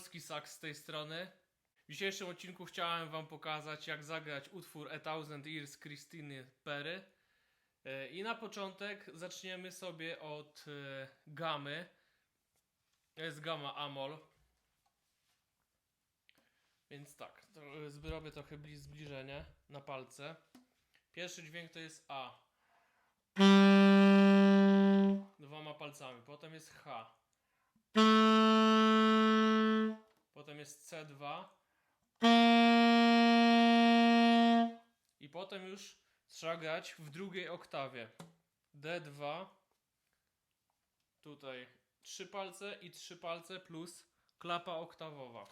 polski saks z tej strony. W dzisiejszym odcinku chciałem wam pokazać jak zagrać utwór A Thousand Years Christiny Perry. E, I na początek zaczniemy sobie od e, gamy. To jest gama Amol. Więc tak, e, zrobię trochę bli- zbliżenie na palce. Pierwszy dźwięk to jest A. Dwoma palcami. Potem jest H. Potem jest C2. I potem już trzeba grać w drugiej oktawie. D2. Tutaj trzy palce i trzy palce plus klapa oktawowa.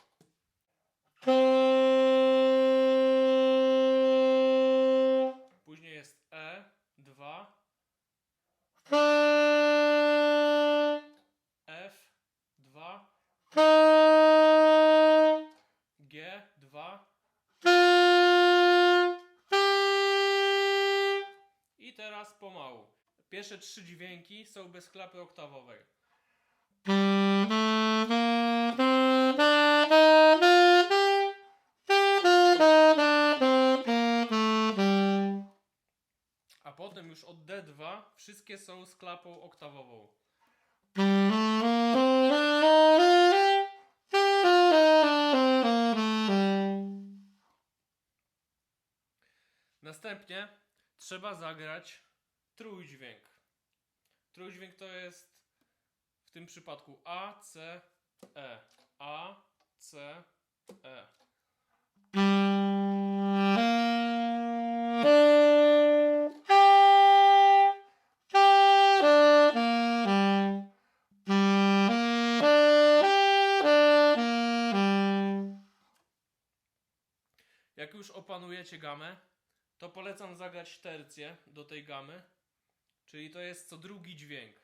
Pierwsze trzy dźwięki są bez klapy oktawowej. A potem już od D2 wszystkie są z klapą oktawową. Następnie trzeba zagrać trójdźwięk. Trójdźwięk to jest w tym przypadku A, C, E. A, C, E. Jak już opanujecie gamę, to polecam zagrać tercję do tej gamy, czyli to jest co drugi dźwięk.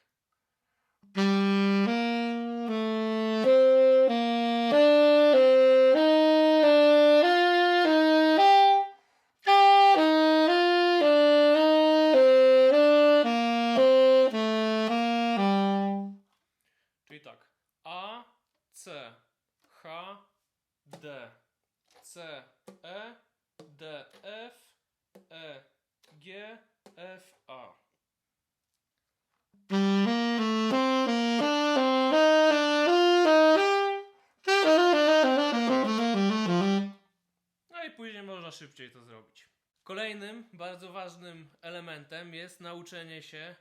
Szybciej to zrobić. Kolejnym bardzo ważnym elementem jest nauczenie się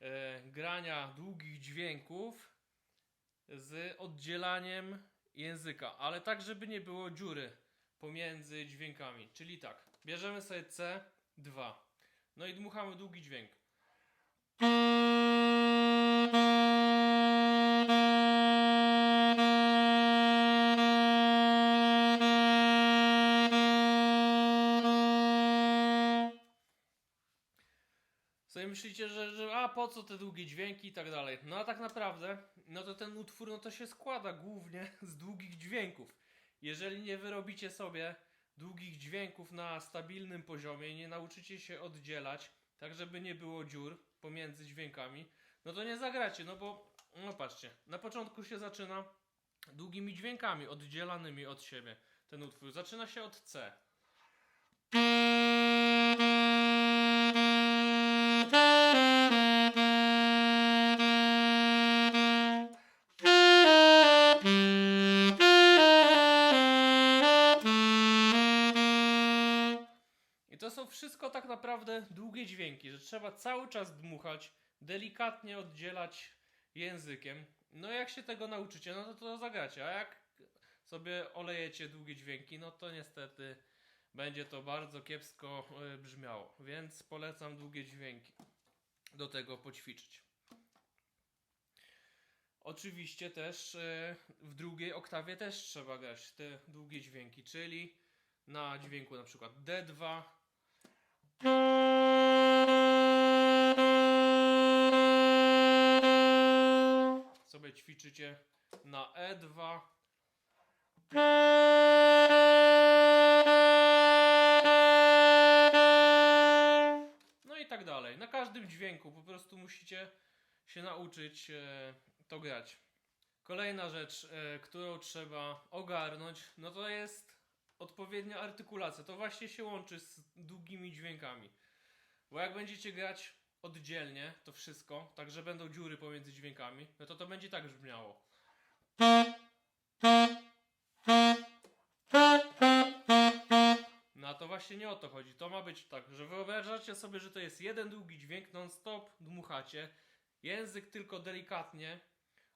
e, grania długich dźwięków z oddzielaniem języka, ale tak, żeby nie było dziury pomiędzy dźwiękami. Czyli tak, bierzemy sobie C2, no i dmuchamy długi dźwięk. Sobie myślicie, że, że a po co te długie dźwięki i tak dalej. No a tak naprawdę, no to ten utwór no to się składa głównie z długich dźwięków. Jeżeli nie wyrobicie sobie długich dźwięków na stabilnym poziomie nie nauczycie się oddzielać, tak żeby nie było dziur pomiędzy dźwiękami, no to nie zagracie, no bo no patrzcie, na początku się zaczyna długimi dźwiękami oddzielanymi od siebie ten utwór. Zaczyna się od C. wszystko tak naprawdę długie dźwięki, że trzeba cały czas dmuchać, delikatnie oddzielać językiem. No jak się tego nauczycie, no to to zagracie, a jak sobie olejecie długie dźwięki, no to niestety będzie to bardzo kiepsko y, brzmiało. Więc polecam długie dźwięki do tego poćwiczyć. Oczywiście też y, w drugiej oktawie też trzeba grać te długie dźwięki, czyli na dźwięku na przykład D2 sobie ćwiczycie na E E2 No i tak dalej. Na każdym dźwięku po prostu musicie się nauczyć e, to grać. Kolejna rzecz, e, którą trzeba ogarnąć, no to jest odpowiednia artykulacja. To właśnie się łączy z długimi dźwiękami. Bo jak będziecie grać oddzielnie to wszystko, tak że będą dziury pomiędzy dźwiękami, no to to będzie tak brzmiało. No a to właśnie nie o to chodzi. To ma być tak, że wyobrażacie sobie, że to jest jeden długi dźwięk, non-stop dmuchacie, język tylko delikatnie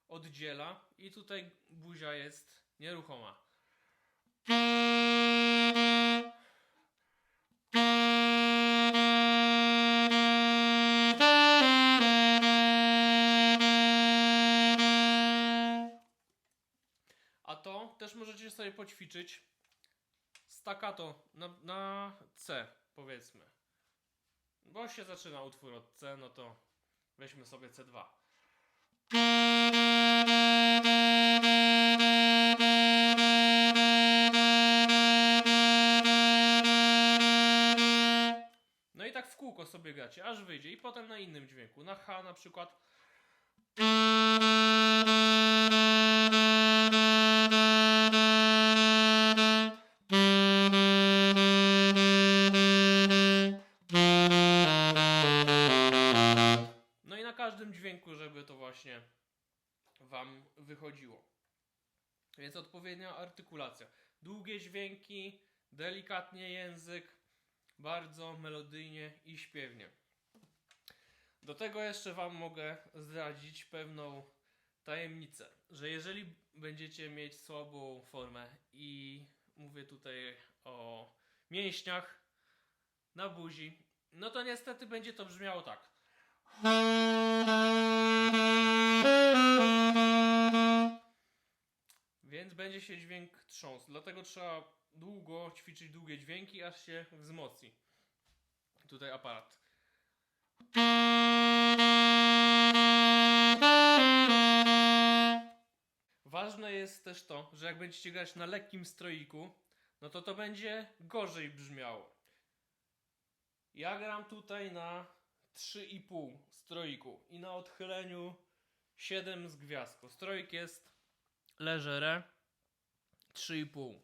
oddziela i tutaj buzia jest nieruchoma. Też możecie sobie poćwiczyć staccato na, na C, powiedzmy. Bo się zaczyna utwór od C, no to weźmy sobie C2. No i tak w kółko sobie gracie, aż wyjdzie. I potem na innym dźwięku. Na H na przykład. Wychodziło. Więc odpowiednia artykulacja. Długie dźwięki, delikatnie język, bardzo melodyjnie i śpiewnie. Do tego jeszcze Wam mogę zdradzić pewną tajemnicę, że jeżeli będziecie mieć słabą formę i mówię tutaj o mięśniach na buzi, no to niestety będzie to brzmiało tak. Więc będzie się dźwięk trząsł. Dlatego trzeba długo ćwiczyć długie dźwięki, aż się wzmocni. Tutaj aparat. Ważne jest też to, że jak będziecie grać na lekkim stroiku, no to to będzie gorzej brzmiało. Ja gram tutaj na 3,5 stroiku i na odchyleniu 7 z gwiazdką. Stroik jest leżere 3,5.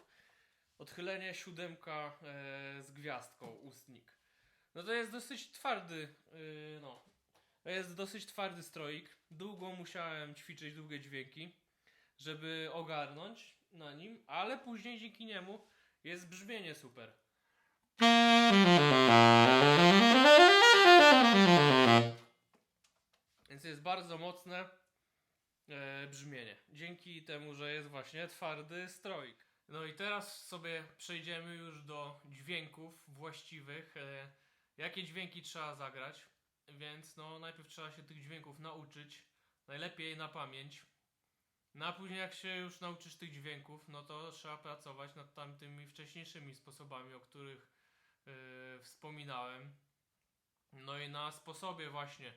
Odchylenie siódemka e, z gwiazdką ustnik. No to jest dosyć twardy, yy, no. To jest dosyć twardy stroik. Długo musiałem ćwiczyć długie dźwięki, żeby ogarnąć na nim, ale później dzięki niemu jest brzmienie super. Więc jest bardzo mocne e, brzmienie. Dzięki temu, że jest właśnie twardy stroik. No i teraz sobie przejdziemy już do dźwięków właściwych. E, jakie dźwięki trzeba zagrać? Więc no najpierw trzeba się tych dźwięków nauczyć. Najlepiej na pamięć. No a później jak się już nauczysz tych dźwięków, no to trzeba pracować nad tamtymi wcześniejszymi sposobami, o których e, wspominałem. No i na sposobie właśnie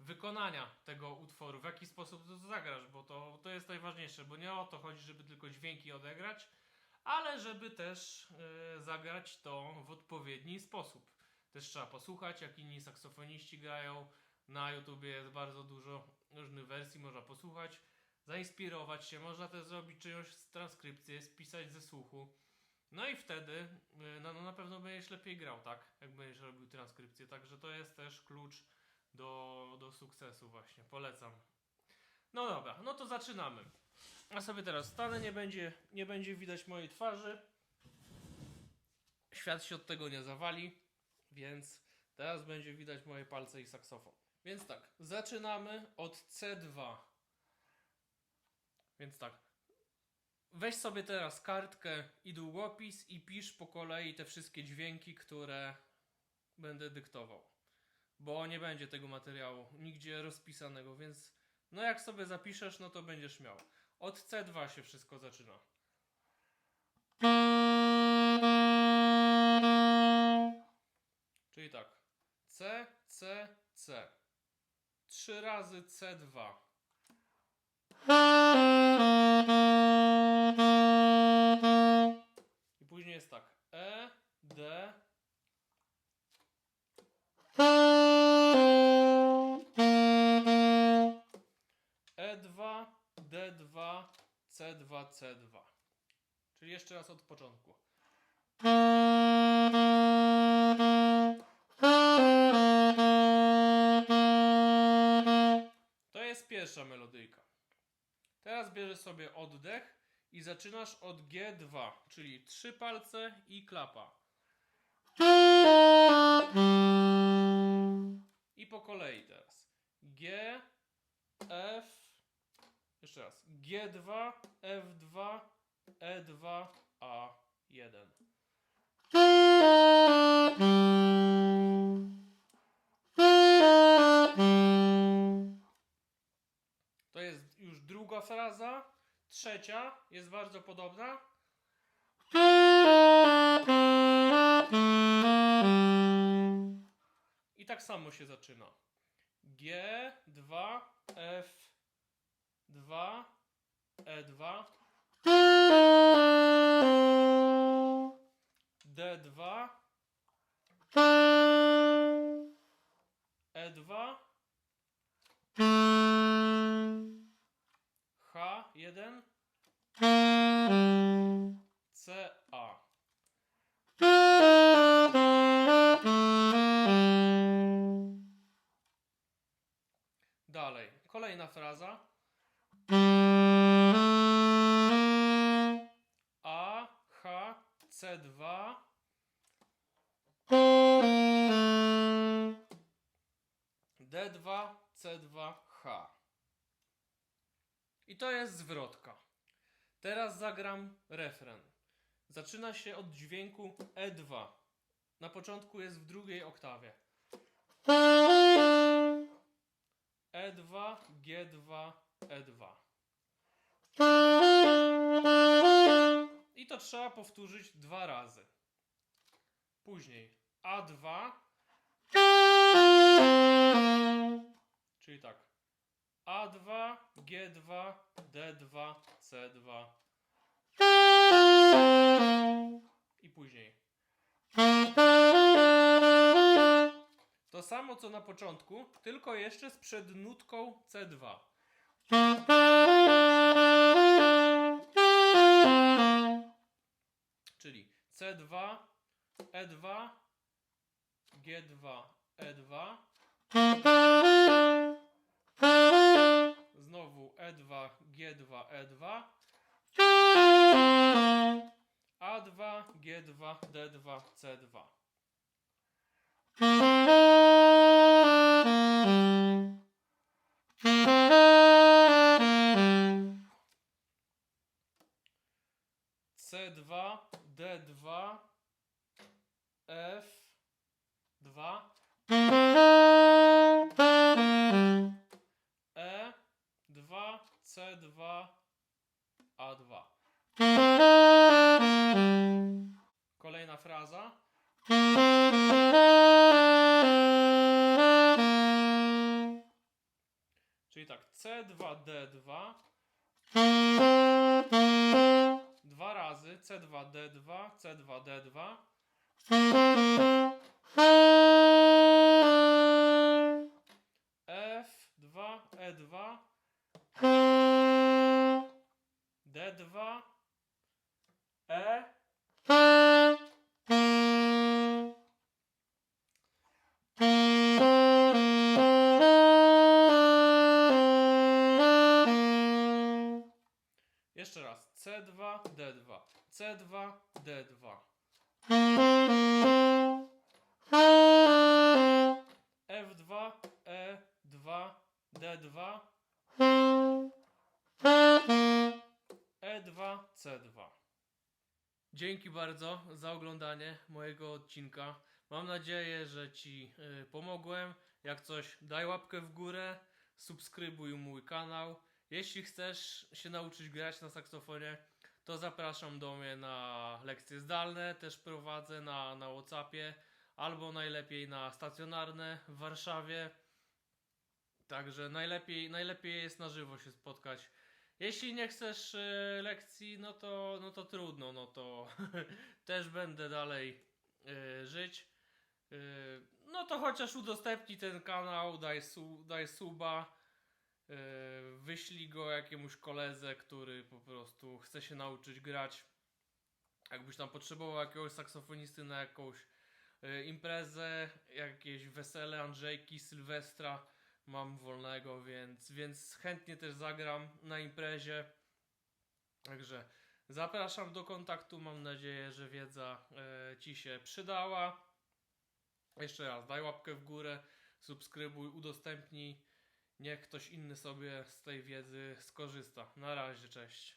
wykonania tego utworu, w jaki sposób to zagrasz, bo to, to jest najważniejsze, bo nie o to chodzi, żeby tylko dźwięki odegrać, ale żeby też e, zagrać to w odpowiedni sposób. Też trzeba posłuchać, jak inni saksofoniści grają. Na YouTubie jest bardzo dużo różnych wersji, można posłuchać, zainspirować się, można też zrobić czyjąś transkrypcję, spisać ze słuchu. No i wtedy y, no, no na pewno będziesz lepiej grał, tak? Jak będziesz robił transkrypcję. Także to jest też klucz do, do sukcesu właśnie. Polecam. No dobra, no to zaczynamy. Ja sobie teraz stanę, nie będzie, nie będzie widać mojej twarzy. Świat się od tego nie zawali, więc teraz będzie widać moje palce i saksofon. Więc tak, zaczynamy od C2. Więc tak, Weź sobie teraz kartkę i długopis i pisz po kolei te wszystkie dźwięki, które będę dyktował. Bo nie będzie tego materiału nigdzie rozpisanego, więc no jak sobie zapiszesz, no to będziesz miał. Od C2 się wszystko zaczyna. Czyli tak. C, C, C. Trzy razy C2. C2, C2. Czyli jeszcze raz od początku. To jest pierwsza melodyjka. Teraz bierzesz sobie oddech i zaczynasz od G2, czyli trzy palce i klapa. I po kolei teraz. G, F, jeszcze raz. G2, F2, E2, A1. To jest już druga fraza. Trzecia jest bardzo podobna. I tak samo się zaczyna. G, 2, F, 2, E2, D2, E2, H1, CA. Dalej, kolejna fraza. A, H, C2. D2, C2, H. I to jest zwrotka. Teraz zagram refren. Zaczyna się od dźwięku E2. Na początku jest w drugiej oktawie. E2, G2, E2. I to trzeba powtórzyć dwa razy. Później A2, czyli tak. A2, G2, D2, C2. I później. To samo co na początku, tylko jeszcze z przednutką C2. Czyli C2, E2, G2, E2. Znowu E E2, G2, E2. A2, G2, D2, C2. C2, D2, F2, E2, C2, A2. Kolejna fraza. Czyli tak, C2, D2. Dwa razy C2, D2, C2, D2. F2, E2. D2. E. Dzięki bardzo za oglądanie mojego odcinka. Mam nadzieję, że Ci y, pomogłem. Jak coś, daj łapkę w górę, subskrybuj mój kanał. Jeśli chcesz się nauczyć grać na saksofonie, to zapraszam do mnie na lekcje zdalne. Też prowadzę na, na Whatsappie, albo najlepiej na stacjonarne w Warszawie. Także najlepiej, najlepiej jest na żywo się spotkać. Jeśli nie chcesz e, lekcji, no to, no to trudno, no to też będę dalej e, żyć. E, no to chociaż udostępnij ten kanał, daj, su, daj suba. Yy, wyślij go jakiemuś koledze, który po prostu chce się nauczyć grać. Jakbyś tam potrzebował jakiegoś saksofonisty na jakąś yy, imprezę, jakieś wesele Andrzejki, Sylwestra, mam wolnego, więc, więc chętnie też zagram na imprezie. Także zapraszam do kontaktu. Mam nadzieję, że wiedza e, Ci się przydała. Jeszcze raz, daj łapkę w górę, subskrybuj, udostępnij. Niech ktoś inny sobie z tej wiedzy skorzysta. Na razie, cześć.